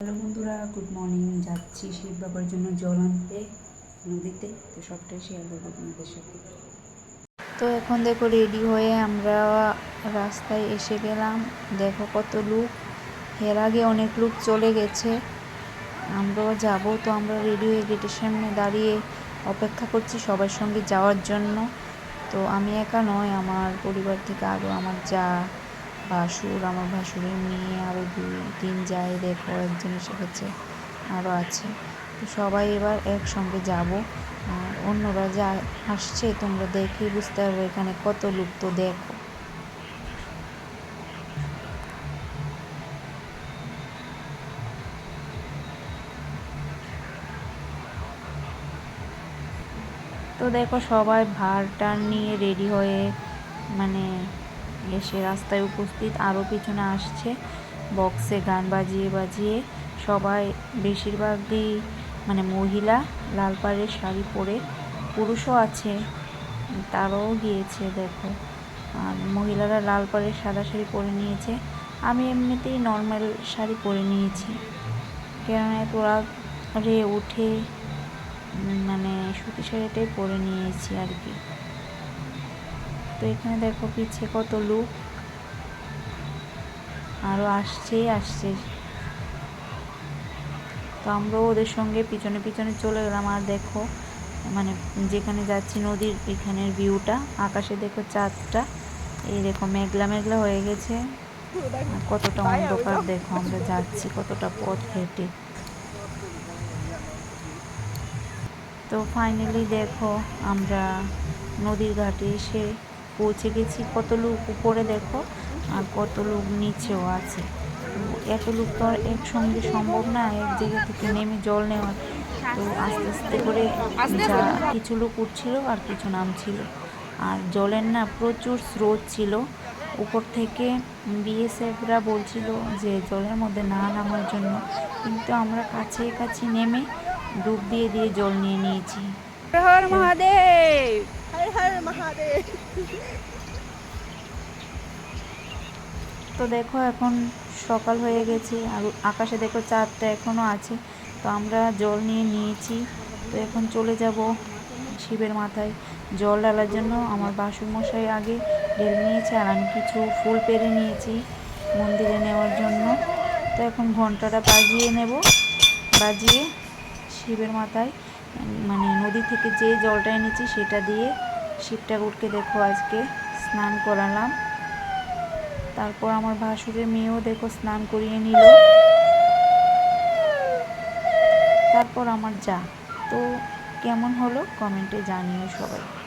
Hello বন্ধুরা good morning যাচ্ছি শিব বাবার জন্য জল আনতে। নদীতে, তো সবটাই শেয়ার করব তোমাদের সাথে। তো এখন দেখো রেডি হয়ে আমরা রাস্তায় এসে গেলাম। দেখো কত লোক এর আগে অনেক লোক চলে গেছে। আমরাও যাব, তো আমরা রেডি হয়ে গেটের সামনে দাঁড়িয়ে অপেক্ষা করছি সবার সঙ্গে যাওয়ার জন্য। তো আমি একা নয়, আমার পরিবার থেকে আরও আমার যা ভাসুর, আমার ভাসুরের মেয়ে আরও দুই তিন যায়, দেখো একজন এসে গেছে আরও আছে। তো সবাই এবার একসঙ্গে যাব। আর অন্যরা যা আসছে, তোমরা দেখে বুঝতে পারবে এখানে কত লোক, তো দেখো। তো দেখো সবাই ভার টার নিয়ে রেডি হয়ে মানে এসে রাস্তায় উপস্থিত আরও পিছনে আসছে। বক্সে গান বাজিয়ে বাজিয়ে সবাই বেশিরভাগই মানে মহিলা, লাল পাড়ের শাড়ি পরে পুরুষও আছে, তারাও গিয়েছে দেখো। আর মহিলারা লাল পাড়ের সাদা শাড়ি পরে নিয়েছে, আমি এমনিতেই নর্মাল শাড়ি পরে নিয়েছি। কেননা এত রে উঠে মানে সুতি শাড়িটাই পরে নিয়েছি আর কি। তো এখানে দেখো পিছিয়ে কত লোক। আরও আসছেই আসছে। তো আমরাও ওদের সঙ্গে পিছনে পিছনে চলে গেলাম। আর দেখো মানে যেখানে যাচ্ছি নদীর এখানের ভিউটা আকাশে দেখো চাঁদটা। এই দেখো মেঘলা মেঘলা হয়ে গেছে। আর কতটা অন্ধকার দেখো আমরা যাচ্ছি, কতটা পথ হেঁটে। তো ফাইনালি দেখো আমরা নদীর ঘাটে এসে পৌঁছে গেছি। কত লোক উপরে দেখো আর কত লোক নিচেও আছে। এত লোক তো আর একসঙ্গে সম্ভব না এক জায়গা থেকে নেমে জল নেওয়ার তো আস্তে আস্তে করে যা কিছু লোক উঠছিল আর কিছু নামছিল। আর জলের না প্রচুর স্রোত ছিল। উপর থেকে বিএসএফরা বলছিল যে জলের মধ্যে না নামার জন্য। কিন্তু আমরা কাছে কাছে নেমে ডুব দিয়ে দিয়ে জল নিয়ে নিয়েছি। মহাদেব! তো দেখো, এখন সকাল হয়ে গেছে, আর আকাশে দেখো চাঁদটা এখনও আছে। তো আমরা জল নিয়ে নিয়েছি, তো এখন চলে যাব শিবের মাথায়। জল ঢালার জন্য আমার বাসুর মশাই আগে ঢেলে নিয়েছে, আর আমি কিছু ফুল পেরে নিয়েছি মন্দিরে নেওয়ার জন্য। তো এখন ঘন্টাটা বাজিয়ে নেব, বাজিয়ে শিবের মাথায় মানে নদী থেকে যে জলটা এনেছি সেটা দিয়ে শিব ঠাকুরকে দেখো আজকে স্নান করালাম। তারপর আমার ভাসুরের মেয়েও দেখো স্নান করিয়ে নিল। তারপর আমার যা। তো কেমন হলো? কমেন্টে জানিও সবাই।